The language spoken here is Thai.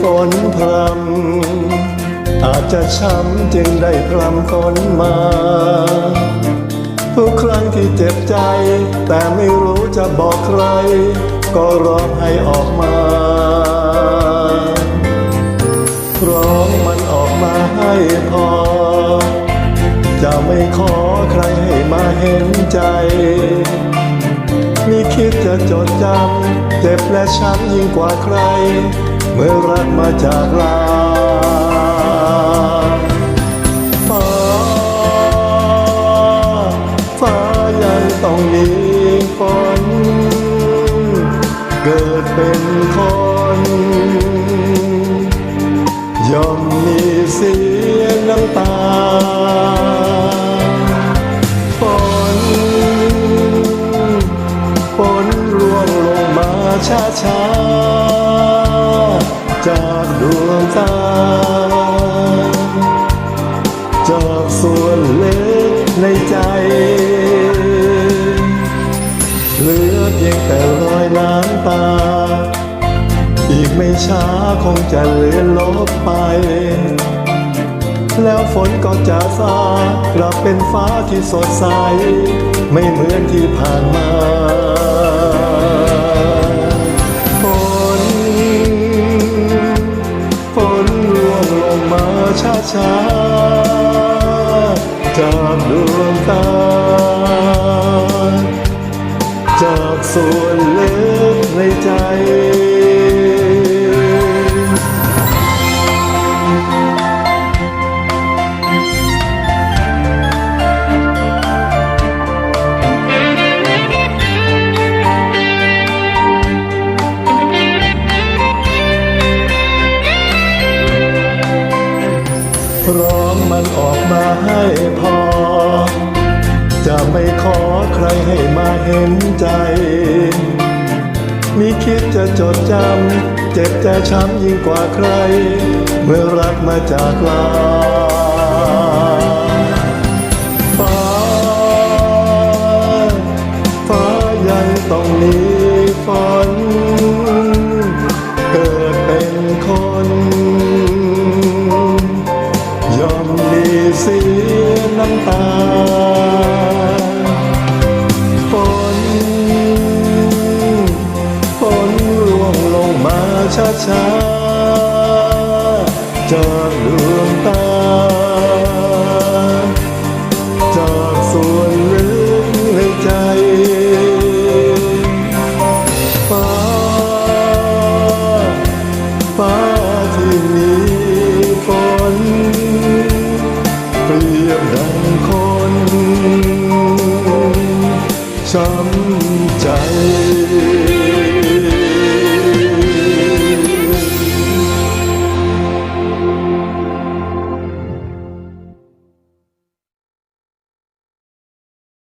ฝนพรำอาจจะช้ำจึงได้พรำฝนมาทุกครั้งที่เจ็บใจ แต่ไม่รู้จะบอกใคร ก็ร้องให้ออกมาร้องมันออกมาให้พอ จะไม่ขอใครให้มาเห็นใจมีคิดจะจดจำเจ็บและช้ำยิ่งกว่าใคร เมื่อรักมาจากลาฟ้าฟ้ายังต้องมีฝนเกิดเป็นคนย่อมมีเสียงน้ำตาฝนฝนร่วงลงมาช้าช้า ในใจเหลือเพียงแต่รอยน้ำตา อีกไม่ช้าคงจะเลือนลบไป แล้วฝนก็จะซากลับเป็นฟ้าที่สดใส ไม่เหมือนที่ผ่านมาฝนฝนร่วงลงมาช้าช้าๆ จากดวงตา จากส่วนเล็กในใจรองมันออกมา ให้พอ จะไม่ขอใครให้มาเห็นใจมีคิดจะจดจำ เจ็บจะช้ำยิ่งกว่าใคร เมื่อรักมาจากลา น้ำตาฝนฝนร่วงลงมาช้าช้าๆจากดวง ใจ